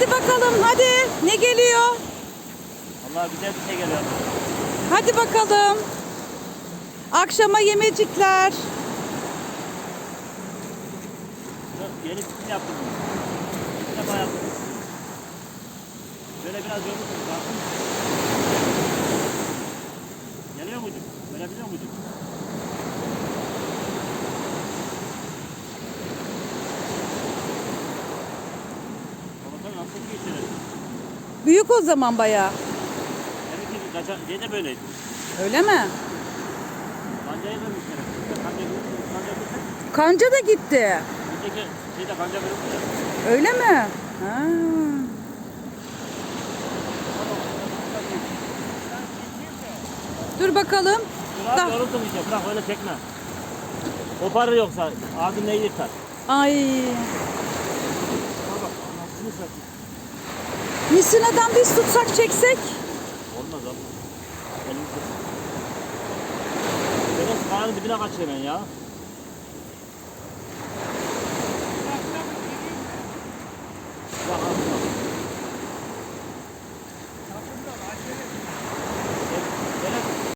Hadi bakalım hadi. Ne geliyor? Allah güzel bir şey geliyor. Hadi bakalım. Akşama yemecikler. Yeni sistem yaptım. İlk defa yaptım. Böyle biraz yorulursunuz. Bakın. Geliyor muyduk? Görebiliyor muyduk? Büyük o zaman bayağı. Demek ki kaça, şey de böyleydi. Öyle mi? Kancayı vermişler. Kanca, kanca da gitti. Önceki şeyde kanca verilmiş ya. Öyle mi? Ha. Dur bakalım. Bırak Da- yoruldun işte. Bırak öyle çekme. Koparır yoksa ağzın neyi yırtar. Ay. Misina'dan biz tutsak çeksek. Olmaz olmaz. Elimizde. Böyle kayanın dibine kaçıyor ben ya.